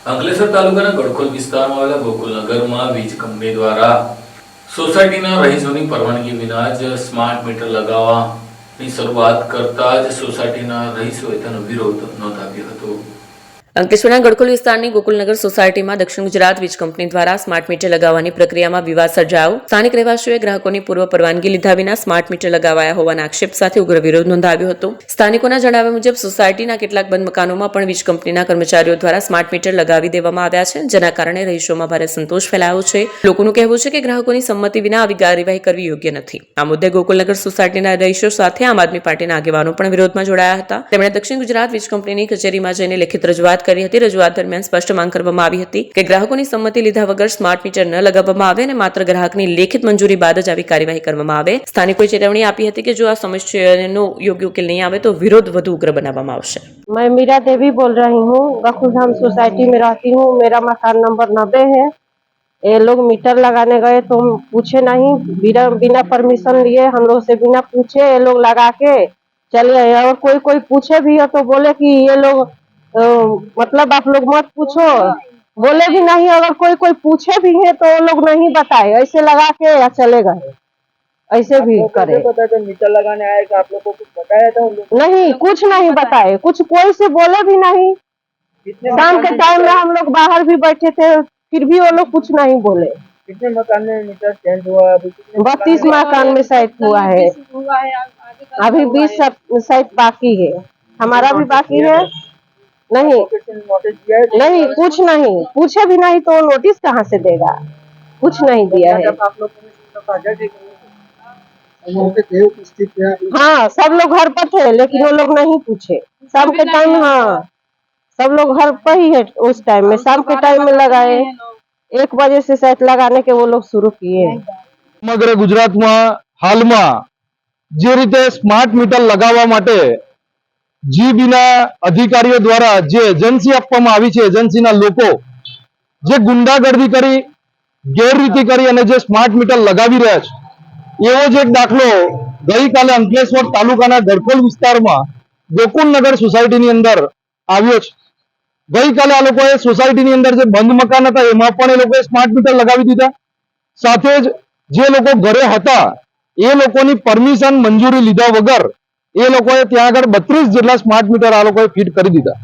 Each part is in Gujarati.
અંકલેશ્વર તાલુકાના ગડખોલ વિસ્તારમાં આવેલા ગોકુલનગરમાં વીજ કંપની દ્વારા સોસાયટીના રહીશોની પરવાનગી વિના જ સ્માર્ટ મીટર લગાવવાની શરૂઆત કરતા જ સોસાયટીના રહીશોએ તેનો વિરોધ નોંધાવ્યો હતો. અંકલેશ્વરના ગડકોલ વિસ્તારની ગોકુલનગર સોસાયટીમાં દક્ષિણ ગુજરાત વીજ કંપની દ્વારા સ્માર્ટ મીટર લગાવવાની પ્રક્રિયામાં વિવાદ સર્જાયો. સ્થાનિક રહેવાસીઓએ ગ્રાહકોની પૂર્વ પરવાનગી લીધા વિના સ્માર્ટ મીટર લગાવાયા હોવાના આક્ષેપ સાથે ઉગ્ર વિરોધ નોંધાવ્યો હતો. સ્થાનિકોના જણાવ્યા મુજબ, સોસાયટીના કેટલાક બંધ મકાનોમાં પણ વીજ કંપનીના કર્મચારીઓ દ્વારા સ્માર્ટ મીટર લગાવી દેવામાં આવ્યા છે, જેના કારણે રહીશોમાં ભારે સંતોષ ફેલાયો છે. લોકોનું કહેવું છે કે ગ્રાહકોની સંમતિ વિના આવી કાર્યવાહી કરવી યોગ્ય નથી. આ મુદ્દે ગોકુલનગર સોસાયટીના રહીશો સાથે આમ આદમી પાર્ટીના આગેવાનો પણ વિરોધમાં જોડાયા હતા. તેમણે દક્ષિણ ગુજરાત વીજ કંપનીની કચેરીમાં જઈને લેખિત રજૂઆત કરી હતી રજૂઆત દરમિયાન સ્પષ્ટ માંગ કરવામાં આવી હતી કે ગ્રાહકોની સંમતિ લીધા વગર સ્માર્ટ મીટર ન લગાવવામાં આવે અને માત્ર ગ્રાહકની લેખિત મંજૂરી બાદ જ આવી કાર્યવાહી કરવામાં આવે સ્થાનિકોએ ચેતવણી આપી હતી કે જો આ સમસ્યાનો યોગ્ય ઉકેલ નહીં આવે તો વિરોધ વધુ ઉગ્ર બનાવવામાં આવશે मैं मीरा देवी बोल रही हूँ गखुधाम सोसाइटी में रहती हूँ मेरा मकान नंबर नब्बे है ये लोग मीटर लगाने गए तो हम पूछे नहीं बिना बिना परमिशन लिए हम लोग से बिना पूछे ये लोग लगा के चले गए और कोई कोई पूछे भी हो तो बोले कि ये लोग अ, मतलब आप लोग मत पूछो। बोले भी नहीं अगर कोई कोई पूछे भी है तो वो लोग नहीं बताए। ऐसे लगा के या चले गए। ऐसे भी करे। मीटर लगाने आए आप लोग को कुछ बताया था नहीं कुछ नहीं बताए। कुछ कोई से बोले भी नहीं। शाम के टाइम में हम लोग बाहर भी बैठे थे फिर भी वो लोग कुछ नहीं बोले। कितने मकान में मीटर चेंज हुआ अभी बत्तीस मकान में साइड हुआ है। अभी बीस साइड बाकी है। हमारा भी बाकी है। नहीं लोकेशन नोटिस दिया है नहीं कुछ नहीं पूछे भी नहीं तो नोटिस कहाँ से देगा कुछ नहीं दिया है जब आप लोग ने तो साझा की मौके थे उपस्थित थे आप लोग हाँ सब लोग घर पर थे लेकिन वो लोग नहीं पूछे शाम के टाइम हाँ सब लोग घर पर ही है उस टाइम में शाम के टाइम में लगाए एक बजे से शायद लगाने के वो लोग शुरू किए हैं સમગ્ર ગુજરાતમાં હાલમાં જે રીતે સ્માર્ટ મીટર લગાવવા માટે જીબીના અધિકારીઓ દ્વારા જે એજન્સી આપવામાં આવી છે, એજન્સીના લોકો, જે ગુંડાગર્દી કરી, ગેરરીતિ કરી અને જે સ્માર્ટ મીટર લગાવી રહ્યા છે, એવો જ એક દાખલો ગઈકાલે અંકલેશ્વર તાલુકાના ગડખોલ વિસ્તારમાં ગોકુલનગર સોસાયટીની અંદર આવ્યો છે. ગઈકાલે આ લોકોએ સોસાયટીની અંદર જે બંધ મકાન હતા, એમાં પણ એ લોકોએ સ્માર્ટ મીટર લગાવી દીધા. સાથે જ જે લોકો ઘરે હતા, એ લોકોની પરમિશન મંજૂરી લીધા વગર એ લોકોએ ત્યાં આગળ બત્રીસ જેટલા સ્માર્ટ મીટર આ લોકોએ ફિટ કરી દીધા.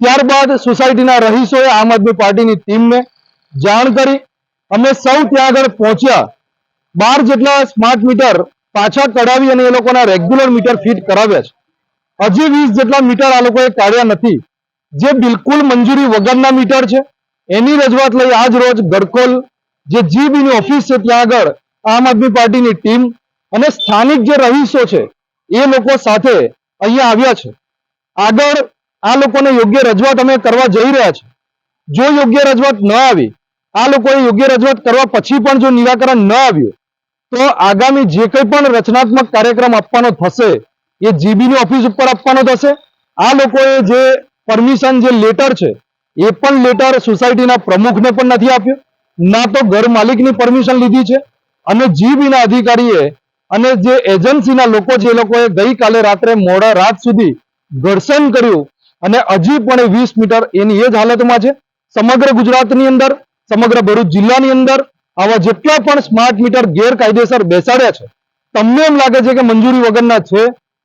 ત્યારબાદ સોસાયટીના રહીશોએ આમ આદમી પાર્ટીની ટીમને જાણ કરી અમે સૌ ત્યાં આગળ પહોંચ્યા. બાર જેટલા સ્માર્ટ મીટર પાછા કઢાવી અને એ લોકોના રેગ્યુલર મીટર ફિટ કરાવ્યા છે. હજી વીસ જેટલા મીટર આ લોકોએ કાઢ્યા નથી. જે બિલકુલ મંજૂરી વગરના મીટર છે. એની રજૂઆત લઈ આજ રોજ ગડકોલ, જે જીબીની ઓફિસ છે ત્યાં આગળ, આમ આદમી પાર્ટીની ટીમ અને સ્થાનિક જે રહીશો છે એ લોકો સાથે અહીંયા આવ્યા છે. આગળ આ લોકોને યોગ્ય રજૂઆત અમે કરવા જઈ રહ્યા છે. જો યોગ્ય રજૂઆત ન આવી, આ લોકોએ યોગ્ય રજૂઆત કરવા પછી પણ જો નિરાકરણ ન આવ્યું, તો આગામી જે કંઈ પણ રચનાત્મક કાર્યક્રમ આપવાનો થશે, એ જીબીની ઓફિસ ઉપર આપવાનો થશે. આ લોકોએ જે પરમિશન, જે લેટર છે, એ પણ લેટર સોસાયટીના પ્રમુખને પણ નથી આપ્યો. ના તો ઘર માલિકની પરમિશન લીધી છે અને જીબીના અધિકારીએ અને જે એજન્સીના લોકો જે લોકોએ ગઈકાલે રાત્રે મોડા રાત સુધી ઘર્ષણ કર્યું અને હજી પણ વીસ મીટર એની એ જ હાલતમાં છે. સમગ્ર ગુજરાતની અંદર, સમગ્ર ભરૂચ જિલ્લાની અંદર આવા જેટલા પણ સ્માર્ટ મીટર ગેરકાયદેસર બેસાડ્યા છે, તમને એમ લાગે છે કે મંજૂરી વગરના છે,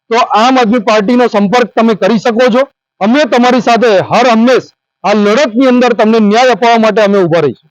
તો આમ આદમી પાર્ટીનો સંપર્ક તમે કરી શકો છો. અમે તમારી સાથે હર હંમેશ આ લડતની અંદર તમને ન્યાય અપાવવા માટે અમે ઊભા રહીશું.